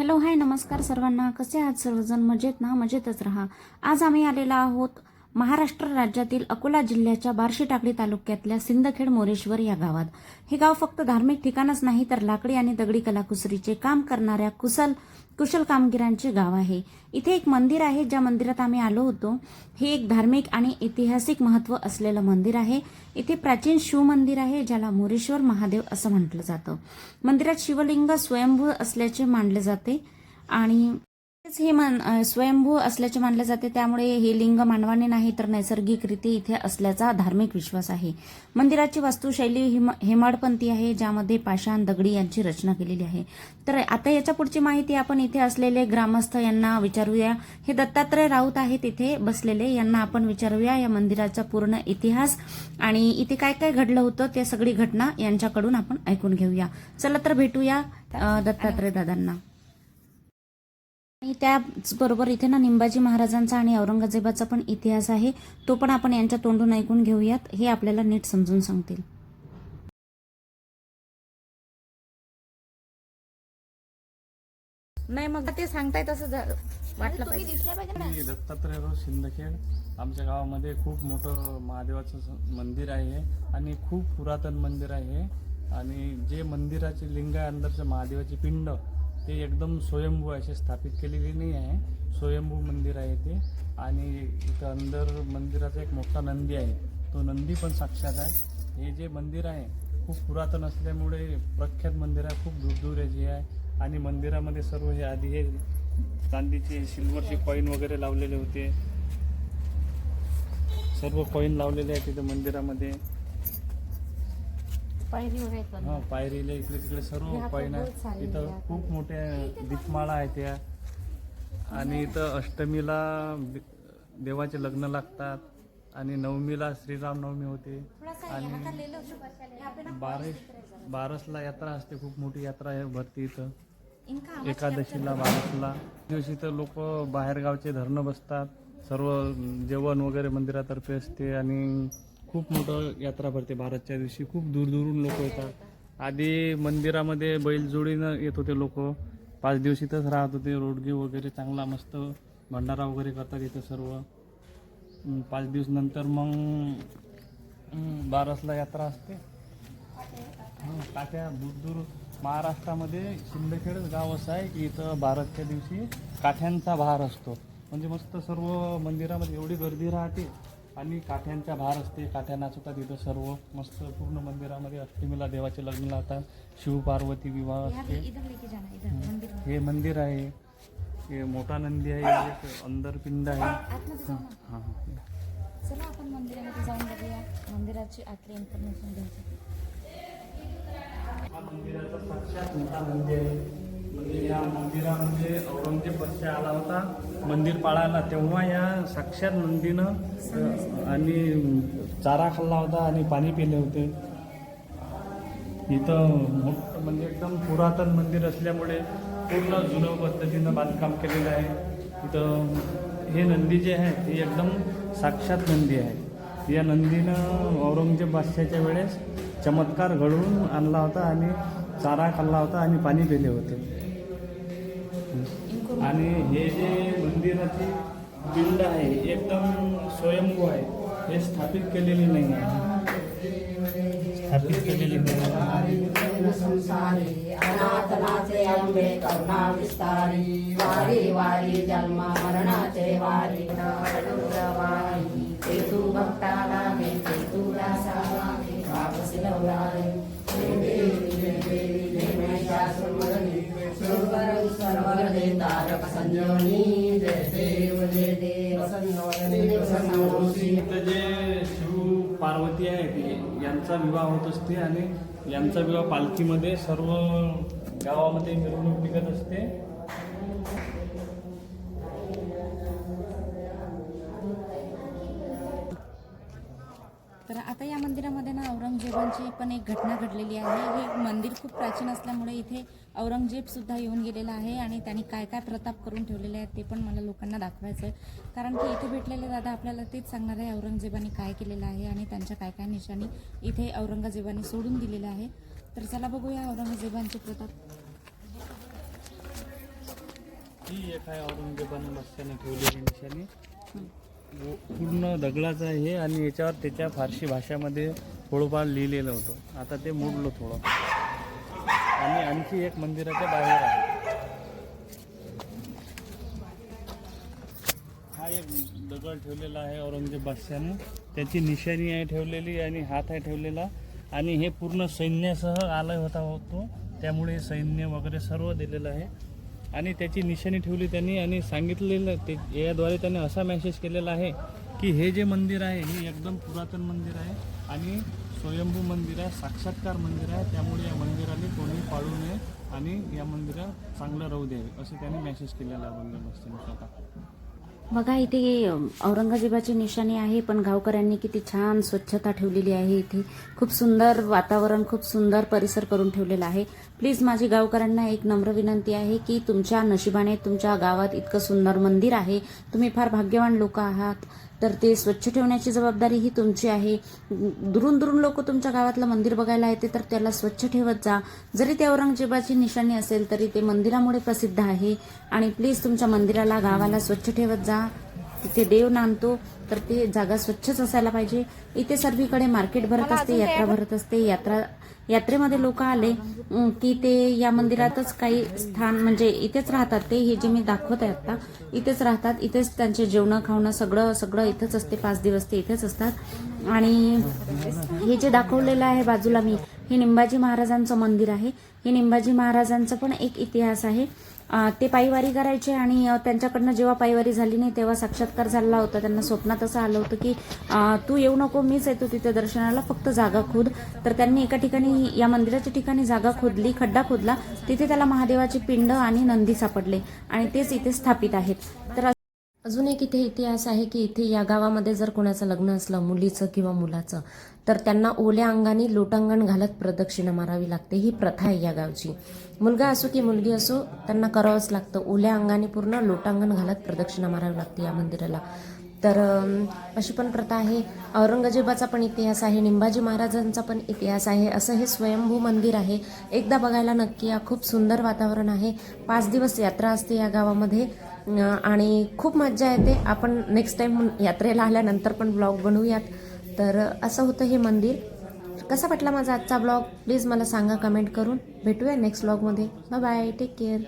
Hello hi नमस्कार सर्वांना. कसे आहात सर्वजण? मजेत ना? मजेतच राहा. आज आम्ही आलेलो आहोत महाराष्ट्र राज्यातील अकोला जिल्ह्याच्या बार्शी टाकळी तालुक्यातल्या सिंदखेड मोरेश्वर या गावात. हे गाव फक्त धार्मिक ठिकाणच नाही तर लाकडी आणि दगडी कलाकुसरीचे काम करणाऱ्या कुशल कुशल कामगिरांचे गाव आहे. इथे एक मंदिर आहे ज्या मंदिरात आम्ही आलो होतो. हे एक धार्मिक आणि ऐतिहासिक महत्त्व असलेलं मंदिर आहे. इथे प्राचीन शिव मंदिर आहे ज्याला मोरेश्वर महादेव असं म्हटलं जातं. मंदिरात शिवलिंग स्वयंभू असल्याचे मानले जाते आणि हे मान स्वयंभू असल्याचे मानले जाते. त्यामुळे हे लिंग मानवाने नाही तर नैसर्गिकरित्या इथे असल्याचा धार्मिक विश्वास आहे. मंदिराची वास्तुशैली हिम हेमाडपंथी आहे ज्यामध्ये पाषाण दगडी यांची रचना केलेली आहे. तर आता याच्या पुढची माहिती आपण इथे असलेले ग्रामस्थ यांना विचारूया. हे दत्तात्रय राऊत आहेत इथे बसलेले. यांना आपण विचारूया या मंदिराचा पूर्ण इतिहास आणि इथे काय काय घडलं होतं ते सगळी घटना यांच्याकडून आपण ऐकून घेऊया. चला तर भेटूया दत्तात्रय दादांना. आणि त्याचबरोबर इथे ना निंबाजी महाराजांचा आणि औरंगजेबाचा पण इतिहास आहे. तो पण आपण यांच्या तोंडून ऐकून घेऊयात. हे आपल्याला नीट समजून सांगतील. नाही मग ते सांगताय तसं वाटलं पाहिजे. मी दत्तात्रयराव शिंदखेड. आमच्या गावामध्ये खूप मोठं महादेवाचं स- मंदिर आहे. आणि खूप पुरातन मंदिर आहे. आणि जे मंदिराचे लिंग आहे अंदरचं महादेवाची पिंड ते एकदम स्वयंभू असे स्थापित केलेली नाही आहे. स्वयंभू मंदिर आहे ते. आणि इथं अंदर मंदिराचा एक मोठा नंदी आहे. तो नंदी पण साक्षात आहे. हे जे मंदिर आहे खूप पुरातन असल्यामुळे प्रख्यात मंदिर आहे. खूप दूरदूर याची आहे. आणि मंदिरामध्ये सर्व हे आधी हे चांदीचे सिल्वरचे कॉईन वगैरे लावलेले होते. सर्व कॉईन लावलेले आहे तिथे मंदिरामध्ये. हा पायरीला इकडे तिकडे सर्व आहे इथं खूप मोठ्या दीपमाळा आहेत त्या. आणि इथं अष्टमीला देवाचे लग्न लागतात. आणि नवमीला श्रीरामनवमी होते. आणि बारस बारसला यात्रा असते खूप मोठी यात्रा आहे भरती इथं. एकादशीला बारसला. दिवशी तर लोक बाहेरगावचे धरणं बसतात. सर्व जेवण वगैरे मंदिरातर्फे असते आणि खूप मोठं यात्रा भरते भारतच्या दिवशी. खूप दूरदूरून लोक येतात. आधी मंदिरामध्ये बैलजोडीनं येत होते लोक. पाच दिवस इथंच राहत होते. रोडगी वगैरे चांगला मस्त भंडारा वगैरे करतात इथं सर्व. पाच दिवस नंतर मग बारसला यात्रा असते. हो, हं, काठ्या दूर दूर महाराष्ट्रामध्ये शिंदखेडच गाव असं आहे की इथं भारतच्या दिवशी काठ्यांचा भार असतो. म्हणजे मस्त सर्व मंदिरामध्ये एवढी गर्दी राहते. आणि काठ्यांचा भार असते. काठ्या नाचवतात इथं सर्व मस्त पूर्ण मंदिरामध्ये अष्टमीला देवाचे लग्न लावतात. शिव पार्वती विवाह असते. हे मंदिर आहे. हे मोठा नंदी आहे. एक अंदर पिंड आहे हां हां चला आपण मंदिरामध्ये जाऊन बघूया. मंदिराची आतली इन्फॉर्मेशन घ्यायची. हा मंदिराचा साक्षात मोठा मंदिर आहे. म्हणजे या मंदिरामध्ये औरंगजेब वर्ष आला होता. मंदिर पाळायला. तेव्हा या साक्षात नंदीनं आणि चारा खाल्ला होता आणि पाणी पिले होते. इथं मोठं म्हणजे एकदम पुरातन मंदिर असल्यामुळे पूर्ण जुनं पद्धतीनं बांधकाम केलेलं आहे. इथं हे नंदी जे आहे ते एकदम साक्षात नंदी आहे. या नंदीनं औरंगजेब बादशाच्या वेळेस चमत्कार घडवून आणला होता आणि चारा खाल्ला होता आणि पाणी पिले होते. आणि हे जे मंदिराची पिंड आहे एकदम स्वयंभू आहे हे स्थापित केलेली नाही आहे. स्थापित केलेली नाही वारी वारी जन्म मरणाचे वारी वारी ते तू भक्ताला सर्वरदे तारक जय देव जय देव जे शिव पार्वती आहे ते यांचा विवाह होत असते आणि यांचा विवाह पालखीमध्ये सर्व गावामध्ये मिरवणूक निघत असते. तर आता या मंदिरामध्ये ना औरंगजेबांची पण एक घटना घडलेली आहे. हे मंदिर खूप प्राचीन असल्यामुळे इथे औरंगजेब सुद्धा येऊन गेलेला आहे आणि त्यांनी काय काय प्रताप करून ठेवलेले आहेत ते पण मला लोकांना दाखवायचं आहे. कारण की इथे भेटलेले दादा आपल्याला तेच सांगणार आहे औरंगजेबाने काय केलेलं आहे आणि त्यांच्या काय काय निशाणी इथे औरंगजेबाने सोडून दिलेल्या आहे. तर चला बघूया औरंगजेबांचे प्रताप. ही एक आहे औरंगजेबानं बसत्याने ठेवलेली निशाणी. पूर्ण दगडाचं आहे हे आणि याच्यावर त्याच्या फारशी भाषामध्ये थोडंफार लिहिलेलं होतं. आता ते मोडलं थोडं. आणि आणखी एक मंदिराच्या बाहेर आहे. हा एक दगड ठेवलेला आहे औरंगजेब बादशाहनं. त्याची निशाणी आहे ठेवलेली आणि हात आहे ठेवलेला. आणि हे पूर्ण सैन्यासह आलं होता होतो त्यामुळे सैन्य वगैरे सर्व दिलेलं आहे. आणि त्याची निशाणी ठेवली त्यांनी आणि सांगितलेलं ते याद्वारे त्याने असा मेसेज केलेला आहे की हे जे मंदिर आहे हे एकदम पुरातन मंदिर आहे आणि स्वयंभू मंदिर आहे साक्षात्कार मंदिर आहे. त्यामुळे या मंदिराने कोणी पाळू नये आणि या मंदिरात चांगलं राहू द्यावे असे त्यांनी मेसेज केलेला आहे औरंगजेब स्वतः. बघा इथे औरंगजेबाची निशाणी आहे पण गावकऱ्यांनी किती छान स्वच्छता ठेवलेली आहे. इथे खूप सुंदर वातावरण खूप सुंदर परिसर करून ठेवलेला आहे. प्लीज माझी गावकऱ्यांना एक नम्र विनंती आहे की तुमच्या नशिबाने तुमच्या गावात इतकं सुंदर मंदिर आहे. तुम्ही फार भाग्यवान लोक आहात. तर ते स्वच्छ ठेवण्याची जबाबदारी ही तुमची आहे. दुरून दुरून लोक तुमच्या गावातलं मंदिर बघायला येते तर त्याला स्वच्छ ठेवत जा. जरी ते औरंगजेबाची निशाणी असेल तरी ते मंदिरामुळे प्रसिद्ध आहे. आणि प्लीज तुमच्या मंदिराला गावाला स्वच्छ ठेवत जा. तिथे देव नांदतो तर ते जागा स्वच्छच असायला पाहिजे. इथे सर्वीकडे मार्केट भरत असते यात्रा भरत असते यात्रा यात्रेमध्ये लोक आले की ते या मंदिरातच काही स्थान म्हणजे इथेच राहतात ते हे जे मी दाखवत आहे आता इथेच राहतात इथेच त्यांचे जेवणं खावणं सगळं सगळं इथंच असते पाच दिवस ते इथेच असतात. आणि हे जे दाखवलेलं आहे बाजूला मी हे निंबाजी महाराजांचं मंदिर आहे. हे निंबाजी महाराजांचा पण एक इतिहास आहे. ते पायवारी करायचे आणि त्यांच्याकडनं जेव्हा पायवारी झाली नाही तेव्हा साक्षात्कार झाला होता. त्यांना स्वप्नात असं आलं होतं की तू येऊ नको मीच येतो तिथे दर्शनाला फक्त जागा खोद. तर त्यांनी एका ठिकाणी या मंदिराच्या ठिकाणी जागा खोदली खड्डा खोदला. तिथे त्याला महादेवाची पिंड आणि नंदी सापडले आणि तेच इथे स्थापित आहेत. तर अजून एक इथे इतिहास आहे की इथे या गावामध्ये जर कोणाचं लग्न असलं मुलीचं किंवा मुलाचं तर त्यांना ओल्या अंगाने लोटांगण घालत प्रदक्षिणा मारावी लागते. ही प्रथा आहे या गावची. मुलगा असो की मुलगी असो त्यांना करावंच लागतं. ओल्या अंगाने पूर्ण लोटांगण घालत प्रदक्षिणा मारावी लागते या मंदिराला. तर अशी पण प्रथा आहे. औरंगजेबाचा पण इतिहास आहे. निंबाजी महाराजांचा पण इतिहास आहे. असं हे स्वयंभू मंदिर आहे. एकदा बघायला नक्की या खूप सुंदर वातावरण आहे. पाच दिवस यात्रा असते या गावामध्ये. आणि खूप मज्जा येते. आपण नेक्स्ट टाईम यात्रेला आल्यानंतर पण ब्लॉग बनवूयात. तर असं होतं हे मंदिर. कसा वाटला माझा आजचा ब्लॉग प्लीज मला सांगा कमेंट करून. भेटूया नेक्स्ट ब्लॉगमध्ये बाय बाय टेक केअर